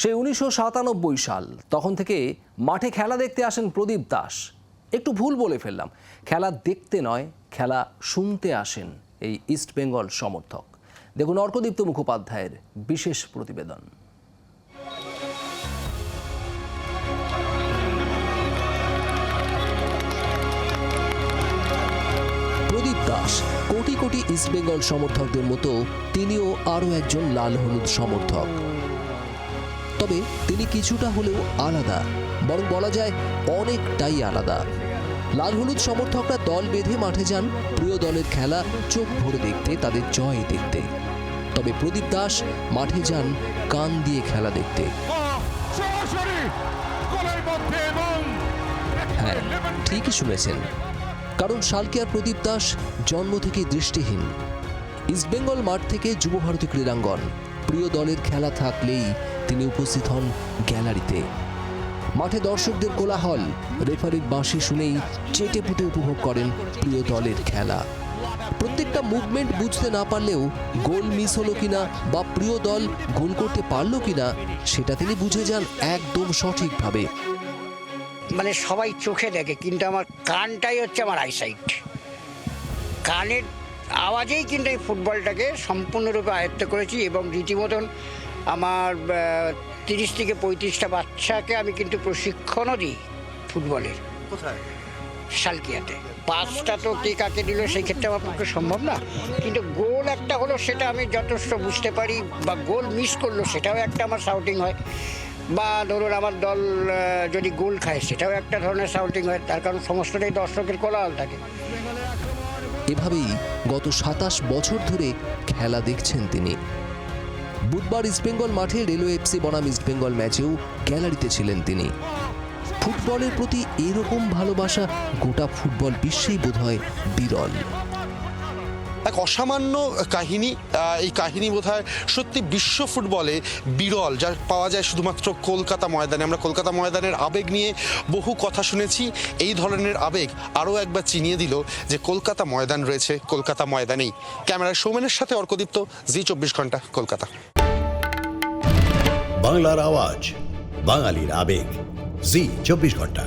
সেই উনিশশো সাতানব্বই সাল, তখন থেকে মাঠে খেলা দেখতে আসেন প্রদীপ দাস। একটু ভুল বলে ফেললাম। খেলা দেখতে নয়, খেলা শুনতে আসেন এই ইস্ট বেঙ্গল সমর্থক। দেখুন অর্কদীপ্ত মুখোপাধ্যায়ের বিশেষ প্রতিবেদন। প্রদীপ দাস কোটি কোটি ইস্টবেঙ্গল সমর্থকদের মতো তিনিও আরও একজন লাল হলুদ সমর্থক। তবে তিনি কিছুটা হলেও আলাদা বরং বলা যায় অনেকটাই আলাদা। লাল হলুদ সমর্থকরা দল বেঁধে মাঠে যান। প্রিয় দলের খেলা চোখ ভরে দেখতে তাদের জয় দেখতে। তবে প্রদীপ দাস মাঠে যান কান দিয়ে খেলা দেখতে। হ্যাঁ ঠিকই শুনেছেন। কারণ সালকিয়ার প্রদীপ দাস জন্ম থেকে দৃষ্টিহীন। ইস্টবেঙ্গল মাঠ থেকে যুব ভারতী ক্রীড়াঙ্গন। প্রিয় দলের খেলা থাকলেই তিনি উপস্থিত হন গ্যালারিতে। মাঠে দর্শকদের কোলাহল, রেফারির বাঁশি শুনেই চেটে পুটে উপভোগ করেন প্রিয় দলের খেলা। প্রত্যেকটা মুভমেন্ট বুঝতে না পারলেও গোল মিস হলো কিনা বা প্রিয় দল গোল করতে পারল কিনা, সেটা তিনি বুঝে যান একদম সঠিকভাবে। মানে সবাই চোখে দেখে, কিন্তু আমার কানটাই হচ্ছে আমার আইসাইট কানের আওয়াজেই কিন্তু এই ফুটবলটাকে সম্পূর্ণরূপে আয়ত্ত করেছি এবং রীতিমতন আমার তিরিশ থেকে পঁয়ত্রিশটা বাচ্চাকে আমি কিন্তু প্রশিক্ষণও দিই ফুটবলের। কোথায়? সালকিয়াতে। পাঁচটা তো কে কাকে দিল সেই ক্ষেত্রে আমার পক্ষে সম্ভব না। কিন্তু গোল একটা হলো সেটা আমি যথেষ্ট বুঝতে পারি বা গোল মিস করল সেটাও একটা আমার সাউটিং হয়। বা ধরুন আমার দল যদি গোল খায় সেটাও একটা ধরনের সাউটিং হয়। তার কারণ সমস্তটাই দর্শকের কোলাহল থাকে। এভাবেই গত সাতাশ বছর ধরে খেলা দেখছেন তিনি। বুধবার ইস্টবেঙ্গল মাঠে রেলওয়ে এফসি বনাম ইস্টবেঙ্গল ম্যাচেও গ্যালারিতে ছিলেন তিনি। ফুটবলের প্রতি এরকম ভালোবাসা গোটা ফুটবল বিশ্বেই বোধহয় বিরল। এক অসামান্য কাহিনী এই কাহিনী বোধ সত্যি বিশ্ব ফুটবলে বিরল যা পাওয়া যায় শুধুমাত্র কলকাতা ময়দানে। আমরা কলকাতা ময়দানের আবেগ নিয়ে বহু কথা শুনেছি। এই ধরনের আবেগ আরও একবার চিনিয়ে দিল যে কলকাতা ময়দান রয়েছে, কলকাতা ময়দানেই। ক্যামেরায় সৌমেনের সাথে অর্কদীপ্ত, জি চব্বিশ ঘণ্টা, কলকাতা। বাংলার আওয়াজ, বাঙালির আবেগ, জি চব্বিশ ঘণ্টা।